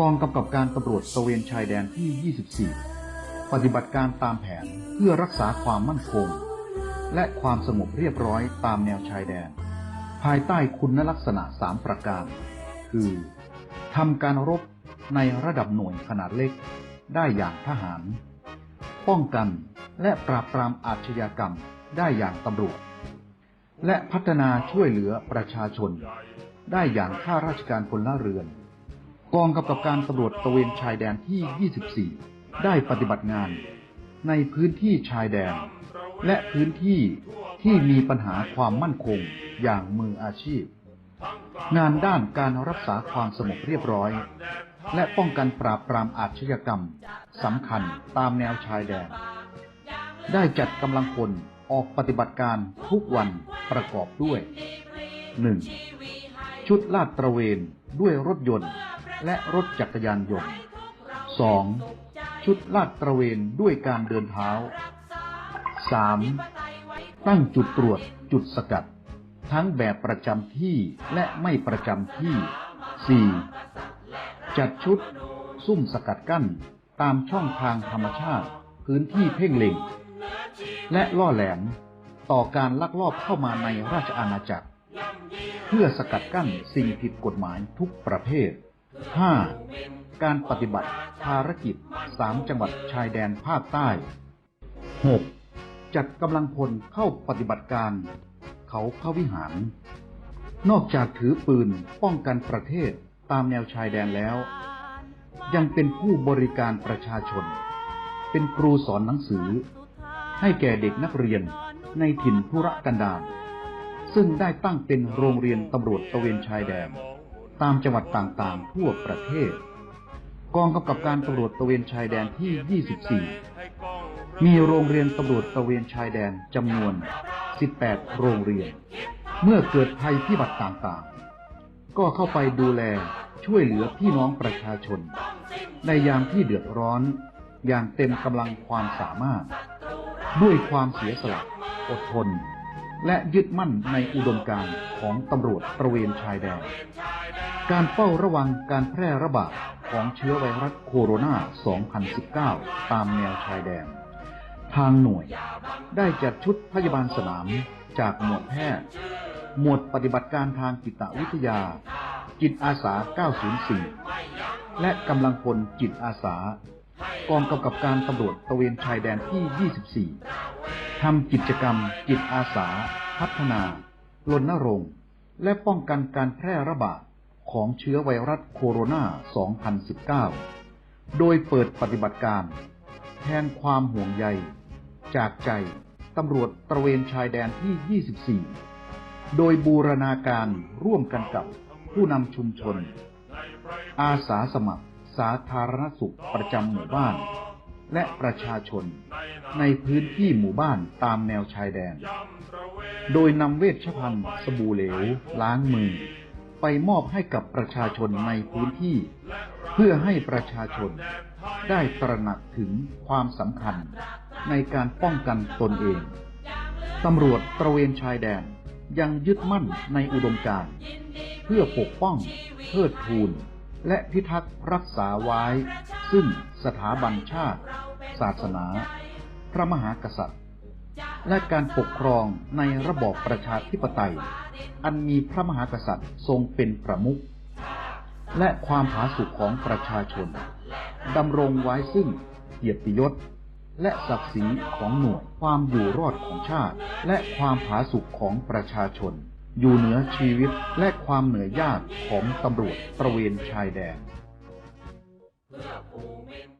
กองกำกับการตำรวจตะเวนชายแดนที่ 24 ปฏิบัติการตามแผนเพื่อรักษาความมั่นคง และความสงบเรียบร้อยตามแนวชายแดน ภายใต้คุณลักษณะ 3 ประการ คือทำการรบในระดับหน่วยขนาดเล็กได้อย่างทหาร ป้องกันและปราบปรามอาชญากรรมได้อย่างตำรวจ และพัฒนาช่วยเหลือประชาชน ได้อย่างข้าราชการพลเรือน กองกำกับการตำรวจตระเวนชายแดนที่ 24 ได้ปฏิบัติงาน ในพื้นที่ชายแดน และพื้นที่ที่มีปัญหาความมั่นคงอย่างมืออาชีพ งานด้านการรักษาความสงบเรียบร้อย และป้องกันปราบปรามอาชญากรรมสำคัญตามแนวชายแดน ได้จัดกำลังพลออกปฏิบัติการทุกวันประกอบด้วย 1. ชุดลาดตระเวนด้วยรถยนต์ และรถจักรยานยนต์ 2. ชุดลาดตระเวนด้วยการเดินเท้า 3. ตั้งจุดตรวจจุดสกัด ทั้งแบบประจำที่และไม่ประจำที่ 4. จัดชุด ซุ่มสกัดกั้น ตามช่องทางธรรมชาติ พื้นที่เพ่งเล็ง และล่อแหลม ต่อการลักลอบเข้ามาในราชอาณาจักร เพื่อสกัดกั้นสิ่งผิดกฎหมายทุกประเภท 5. การปฏิบัติภารกิจ 3 จังหวัดชายแดนภาคใต้ 6. จัดกำลังพลเข้าปฏิบัติการ เขาพระวิหาร นอกจากถือปืนป้องกันประเทศตามแนวชายแดนแล้ว ยังเป็นผู้บริการประชาชน เป็นครูสอนหนังสือ ให้แก่เด็กนักเรียนในถิ่นธุรกันดารซึ่งได้ตั้งเป็นโรงเรียนตำรวจตะเวนชายแดน ตามจังหวัดต่างๆ ทั่วประเทศ กองกำกับการตำรวจตะเวนชายแดนที่ 24 มีโรงเรียนตำรวจตะเวนชายแดนจำนวน 18 โรงเรียน เมื่อเกิดภัยพิบัติต่างๆ ก็เข้าไปดูแลช่วยเหลือพี่น้องประชาชน ในยามที่เดือดร้อนอย่างเต็มกำลังความสามารถ ด้วยความเสียสละอดทน และยึดมั่นในอุดมการณ์ของตำรวจตระเวนชายแดน การเฝ้าระวังการแพร่ระบาดของเชื้อไวรัสโคโรนา 2019 ตามแนวชายแดน ทางหน่วยได้จัดชุดพยาบาลสนามจากหมวดแพทย์ หมวดปฏิบัติการทางจิตวิทยา จิตอาสา 904 และกำลังพลจิตอาสา กองกำกับการตำรวจตะเวนชายแดนที่ 24 ทำกิจกรรมจิตอาสา พัฒนา รณรงค์ และป้องกันการแพร่ระบาด ของเชื้อไวรัสโคโรนา 2019 โดยเปิดปฏิบัติการแทนความห่วงใย จากใจตำรวจตระเวนชายแดนที่ 24 โดยบูรณาการร่วมกันกับผู้นำชุมชน อาสาสมัคร สาธารณสุขประจำหมู่บ้าน และประชาชน ในพื้นที่หมู่บ้านตามแนวชายแดน โดยนำเวชภัณฑ์ สบู่เหลว ล้างมือ ไปมอบให้กับประชาชนในพื้นที่ เพื่อให้ประชาชนได้ตระหนักถึงความสำคัญในการป้องกันตนเอง ตำรวจตระเวนชายแดนยังยึดมั่นในอุดมการณ์เพื่อปกป้องเทิดทูน และพิทักษ์รักษาไว้ ซึ่งสถาบันชาติ ศาสนา พระมหากษัตริย์ และการปกครองในระบอบประชาธิปไตย อันมีพระมหากษัตริย์ทรงเป็นประมุขและความผาสุกของประชาชนดำรงไว้ซึ่งเกียรติยศ และศักดิ์ศรีของหน่วยความอยู่รอดของชาติ และความผาสุกของประชาชน อยู่เหนือชีวิตและความเหนื่อยยากของตำรวจตระเวนชายแดน